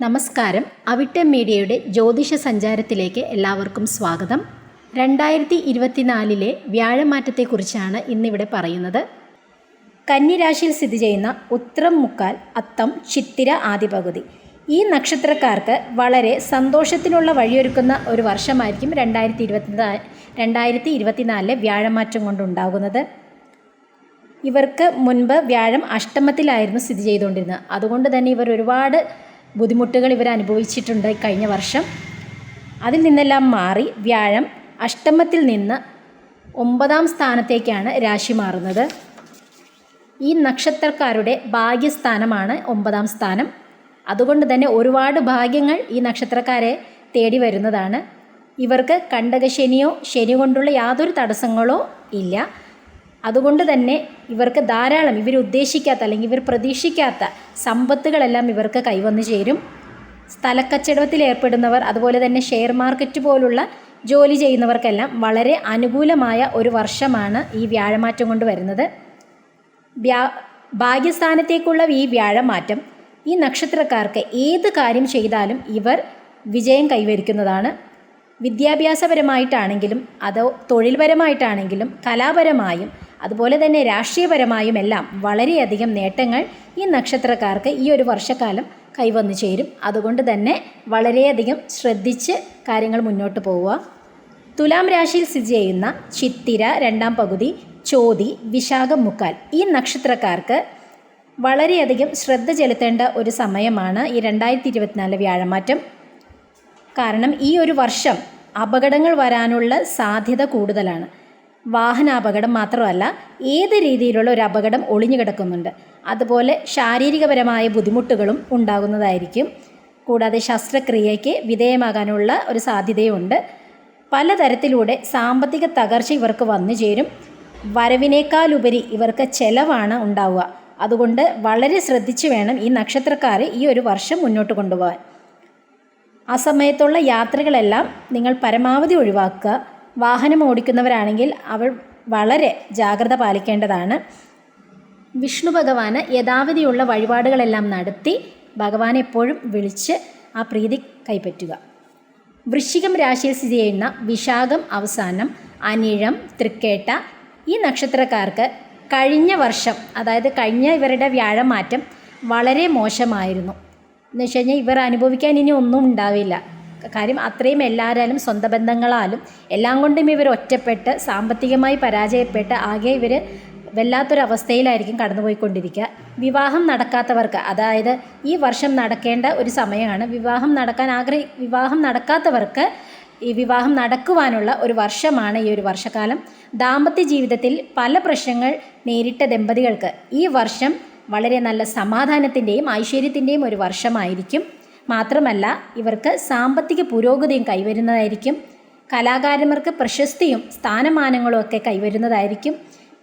നമസ്കാരം. അവിട്ട മീഡിയയുടെ ജ്യോതിഷ സഞ്ചാരത്തിലേക്ക് എല്ലാവർക്കും സ്വാഗതം. രണ്ടായിരത്തി ഇരുപത്തിനാലിലെ വ്യാഴമാറ്റത്തെക്കുറിച്ചാണ് ഇന്നിവിടെ പറയുന്നത്. കന്നിരാശിയിൽ സ്ഥിതി ചെയ്യുന്ന ഉത്രം മുക്കാൽ അത്തം ചിത്തിര ആദ്യ പകുതി ഈ നക്ഷത്രക്കാർക്ക് വളരെ സന്തോഷത്തിനുള്ള വഴിയൊരുക്കുന്ന ഒരു വർഷമായിരിക്കും രണ്ടായിരത്തി ഇരുപത്തി രണ്ടായിരത്തി ഇരുപത്തിനാലിലെ വ്യാഴമാറ്റം കൊണ്ടുണ്ടാകുന്നത്. ഇവർക്ക് മുൻപ് വ്യാഴം അഷ്ടമത്തിലായിരുന്നു സ്ഥിതി ചെയ്തുകൊണ്ടിരുന്നത്. അതുകൊണ്ട് തന്നെ ഇവർ ഒരുപാട് ബുദ്ധിമുട്ടുകൾ ഇവർ അനുഭവിച്ചിട്ടുണ്ട് കഴിഞ്ഞ വർഷം. അതിൽ നിന്നെല്ലാം മാറി വ്യാഴം അഷ്ടമത്തിൽ നിന്ന് ഒമ്പതാം സ്ഥാനത്തേക്കാണ് രാശി മാറുന്നത്. ഈ നക്ഷത്രക്കാരുടെ ഭാഗ്യസ്ഥാനമാണ് ഒമ്പതാം സ്ഥാനം. അതുകൊണ്ട് തന്നെ ഒരുപാട് ഭാഗ്യങ്ങൾ ഈ നക്ഷത്രക്കാരെ തേടി വരുന്നതാണ്. ഇവർക്ക് കണ്ടകശനിയോ ശനി കൊണ്ടുള്ള യാതൊരു തടസ്സങ്ങളോ ഇല്ല. അതുകൊണ്ട് തന്നെ ഇവർക്ക് ധാരാളം ഇവർ ഉദ്ദേശിക്കാത്ത അല്ലെങ്കിൽ ഇവർ പ്രതീക്ഷിക്കാത്ത സമ്പത്തുകളെല്ലാം ഇവർക്ക് കൈവന്നു ചേരും. സ്ഥലക്കച്ചവടത്തിൽ ഏർപ്പെടുന്നവർ അതുപോലെ തന്നെ ഷെയർ മാർക്കറ്റ് പോലുള്ള ജോലി ചെയ്യുന്നവർക്കെല്ലാം വളരെ അനുകൂലമായ ഒരു വർഷമാണ് ഈ വ്യാഴമാറ്റം കൊണ്ട് വരുന്നത്. വ്യാ ഭാഗ്യസ്ഥാനത്തേക്കുള്ള ഈ വ്യാഴമാറ്റം ഈ നക്ഷത്രക്കാർക്ക് ഏത് കാര്യം ചെയ്താലും ഇവർ വിജയം കൈവരിക്കുന്നതാണ്. വിദ്യാഭ്യാസപരമായിട്ടാണെങ്കിലും അതോ തൊഴിൽപരമായിട്ടാണെങ്കിലും കലാപരമായും അതുപോലെ തന്നെ രാഷ്ട്രീയപരമായും എല്ലാം വളരെയധികം നേട്ടങ്ങൾ ഈ നക്ഷത്രക്കാർക്ക് ഈ ഒരു വർഷക്കാലം കൈവന്നു ചേരും. അതുകൊണ്ട് തന്നെ വളരെയധികം ശ്രദ്ധിച്ച് കാര്യങ്ങൾ മുന്നോട്ട് പോവുക. തുലാം രാശിയിൽ സ്ഥിതി ചെയ്യുന്ന ചിത്തിര രണ്ടാം പകുതി ചോതി വിശാഖം മുക്കാൽ ഈ നക്ഷത്രക്കാർക്ക് വളരെയധികം ശ്രദ്ധ ചെലുത്തേണ്ട ഒരു സമയമാണ് ഈ രണ്ടായിരത്തി ഇരുപത്തിനാല് വ്യാഴമാറ്റം. കാരണം ഈ ഒരു വർഷം അപകടങ്ങൾ വരാനുള്ള സാധ്യത കൂടുതലാണ്. വാഹനാപകടം മാത്രമല്ല ഏത് രീതിയിലുള്ള ഒരു അപകടം ഒളിഞ്ഞു കിടക്കുന്നുണ്ട്. അതുപോലെ ശാരീരികപരമായ ബുദ്ധിമുട്ടുകളും ഉണ്ടാകുന്നതായിരിക്കും. കൂടാതെ ശസ്ത്രക്രിയയ്ക്ക് വിധേയമാകാനുള്ള ഒരു സാധ്യതയുണ്ട്. പലതരത്തിലൂടെ സാമ്പത്തിക തകർച്ച ഇവർക്ക് വന്നു ചേരും. വരവിനേക്കാളുപരി ഇവർക്ക് ചെലവാണ് ഉണ്ടാവുക. അതുകൊണ്ട് വളരെ ശ്രദ്ധിച്ചു വേണം ഈ നക്ഷത്രക്കാർ ഈ ഒരു വർഷം മുന്നോട്ട് കൊണ്ടുപോകാൻ. ആ സമയത്തുള്ള യാത്രകളെല്ലാം നിങ്ങൾ പരമാവധി ഒഴിവാക്കുക. വാഹനം ഓടിക്കുന്നവരാണെങ്കിൽ അവർ വളരെ ജാഗ്രത പാലിക്കേണ്ടതാണ്. വിഷ്ണു ഭഗവാന് യഥാവിധിയുള്ള വഴിപാടുകളെല്ലാം നടത്തി ഭഗവാനെ എപ്പോഴും വിളിച്ച് ആ പ്രീതി കൈപ്പറ്റുക. വൃശ്ചികം രാശിയിൽ സ്ഥിതി ചെയ്യുന്ന വിശാഖം അവസാനം അനിഴം തൃക്കേട്ട ഈ നക്ഷത്രക്കാർക്ക് കഴിഞ്ഞ വർഷം അതായത് കഴിഞ്ഞ ഇവരുടെ വ്യാഴമാറ്റം വളരെ മോശമായിരുന്നു. എന്ന് വെച്ച് കഴിഞ്ഞാൽ ഇവർ അനുഭവിക്കാൻ ഇനി ഒന്നും ഉണ്ടാവില്ല. കാര്യം അത്രയും എല്ലാവരാലും സ്വന്തം ബന്ധങ്ങളാലും എല്ലാം കൊണ്ടും ഇവർ ഒറ്റപ്പെട്ട് സാമ്പത്തികമായി പരാജയപ്പെട്ട് ആകെ ഇവർ വല്ലാത്തൊരവസ്ഥയിലായിരിക്കും കടന്നുപോയിക്കൊണ്ടിരിക്കുക. വിവാഹം നടക്കാത്തവർക്ക് അതായത് ഈ വർഷം നടക്കേണ്ട ഒരു സമയമാണ്. വിവാഹം നടക്കാൻ ആഗ്രഹി വിവാഹം നടക്കാത്തവർക്ക് ഈ വിവാഹം നടക്കുവാനുള്ള ഒരു വർഷമാണ് ഈ ഒരു വർഷക്കാലം. ദാമ്പത്യ ജീവിതത്തിൽ പല പ്രശ്നങ്ങൾ നേരിട്ട ദമ്പതികൾക്ക് ഈ വർഷം വളരെ നല്ല സമാധാനത്തിന്റെയും ഐശ്വര്യത്തിന്റെയും ഒരു വർഷമായിരിക്കും. മാത്രമല്ല ഇവർക്ക് സാമ്പത്തിക പുരോഗതിയും കൈവരുന്നതായിരിക്കും. കലാകാരന്മാർക്ക് പ്രശസ്തിയും സ്ഥാനമാനങ്ങളും ഒക്കെ കൈവരുന്നതായിരിക്കും.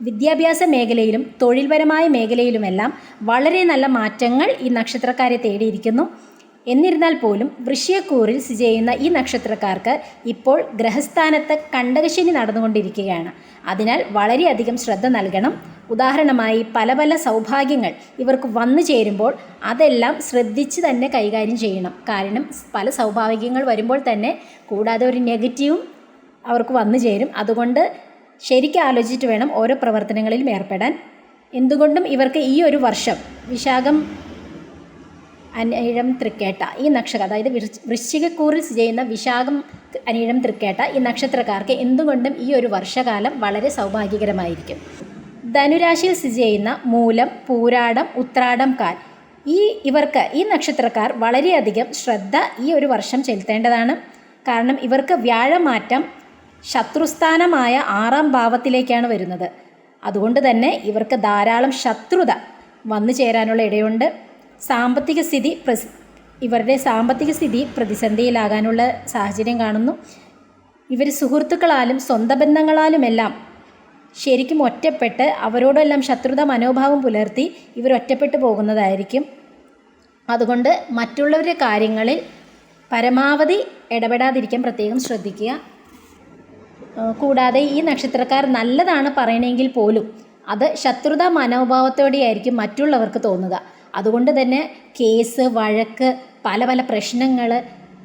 വിദ്യാഭ്യാസ മേഖലയിലും തൊഴിൽപരമായ മേഖലയിലുമെല്ലാം വളരെ നല്ല മാറ്റങ്ങൾ ഈ നക്ഷത്രക്കാരെ തേടിയിരിക്കുന്നു. എന്നിരുന്നാൽ പോലും വൃഷ്യക്കൂറിൽ സ്ഥിതി ചെയ്യുന്ന ഈ നക്ഷത്രക്കാർക്ക് ഇപ്പോൾ ഗ്രഹസ്ഥാനത്ത് കണ്ടകശനി നടന്നുകൊണ്ടിരിക്കുകയാണ്. അതിനാൽ വളരെയധികം ശ്രദ്ധ നൽകണം. ഉദാഹരണമായി പല പല സൗഭാഗ്യങ്ങൾ ഇവർക്ക് വന്നു ചേരുമ്പോൾ അതെല്ലാം ശ്രദ്ധിച്ച് തന്നെ കൈകാര്യം ചെയ്യണം. കാരണം പല സൗഭാഗ്യങ്ങൾ വരുമ്പോൾ തന്നെ കൂടാതെ ഒരു നെഗറ്റീവും അവർക്ക് വന്നു ചേരും. അതുകൊണ്ട് ശരിക്കും ആലോചിച്ചിട്ട് വേണം ഓരോ പ്രവർത്തനങ്ങളിലും ഏർപ്പെടാൻ. എന്തുകൊണ്ടും ഇവർക്ക് ഈ ഒരു വർഷം വിശാഖം അനിഴം തൃക്കേട്ട ഈ നക്ഷത്രം അതായത് വൃശ്ചികക്കൂറിൽ സ്ഥിതി ചെയ്യുന്ന വിശാഖം അനിഴം തൃക്കേട്ട ഈ നക്ഷത്രക്കാർക്ക് എന്തുകൊണ്ടും ഈ ഒരു വർഷകാലം വളരെ സൗഭാഗ്യകരമായിരിക്കും. ധനുരാശിയിൽ സ്ഥിതി ചെയ്യുന്ന മൂലം പൂരാടം ഉത്രാടം കാൽ. ഈ ഇവർക്ക് ഈ നക്ഷത്രക്കാർ വളരെയധികം ശ്രദ്ധ ഈ ഒരു വർഷം ചെലുത്തേണ്ടതാണ്. കാരണം ഇവർക്ക് വ്യാഴമാറ്റം ശത്രുസ്ഥാനമായ ആറാം ഭാവത്തിലേക്കാണ് വരുന്നത്. അതുകൊണ്ട് തന്നെ ഇവർക്ക് ധാരാളം ശത്രുത വന്നു ചേരാനുള്ള ഇടയുണ്ട്. സാമ്പത്തിക സ്ഥിതി പ്രസ് ഇവരുടെ സാമ്പത്തിക സ്ഥിതി പ്രതിസന്ധിയിലാകാനുള്ള സാഹചര്യം കാണുന്നു. ഇവർ സുഹൃത്തുക്കളാലും സ്വന്തം ബന്ധങ്ങളാലുമെല്ലാം ശരിക്കും ഒറ്റപ്പെട്ട് അവരോടെല്ലാം ശത്രുത മനോഭാവം പുലർത്തി ഇവർ ഒറ്റപ്പെട്ടു പോകുന്നതായിരിക്കും. അതുകൊണ്ട് മറ്റുള്ളവരുടെ കാര്യങ്ങളിൽ പരമാവധി ഇടപെടാതിരിക്കാൻ പ്രത്യേകം ശ്രദ്ധിക്കുക. കൂടാതെ ഈ നക്ഷത്രക്കാർ നല്ലതാണ് പറയണമെങ്കിൽ പോലും അത് ശത്രുത മനോഭാവത്തോടെയായിരിക്കും മറ്റുള്ളവർക്ക് തോന്നുക. അതുകൊണ്ട് തന്നെ കേസ് വഴക്ക് പല പല പ്രശ്നങ്ങൾ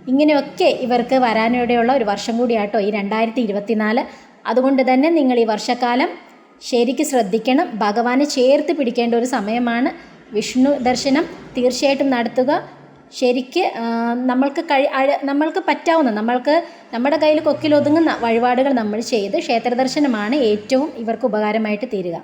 ഇങ്ങനെയൊക്കെ ഇവർക്ക് വരാനിടയുള്ള ഒരു വർഷം കൂടിയാട്ടോ ഈ രണ്ടായിരത്തി ഇരുപത്തിനാല് അതുകൊണ്ട് തന്നെ നിങ്ങൾ ഈ വർഷക്കാലം ശരിക്ക് ശ്രദ്ധിക്കണം. ഭഗവാനെ ചേർത്ത് പിടിക്കേണ്ട ഒരു സമയമാണ്. വിഷ്ണു ദർശനം തീർച്ചയായിട്ടും നടത്തുക. ശരിക്ക് നമ്മൾക്ക് കഴി നമ്മൾക്ക് പറ്റാവുന്ന നമ്മൾക്ക് നമ്മുടെ കയ്യിൽ കൊക്കിലൊതുങ്ങുന്ന വഴിപാടുകൾ നമ്മൾ ചെയ്ത് ക്ഷേത്രദർശനമാണ് ഏറ്റവും ഇവർക്ക് ഉപകാരമായിട്ട് തീരുക.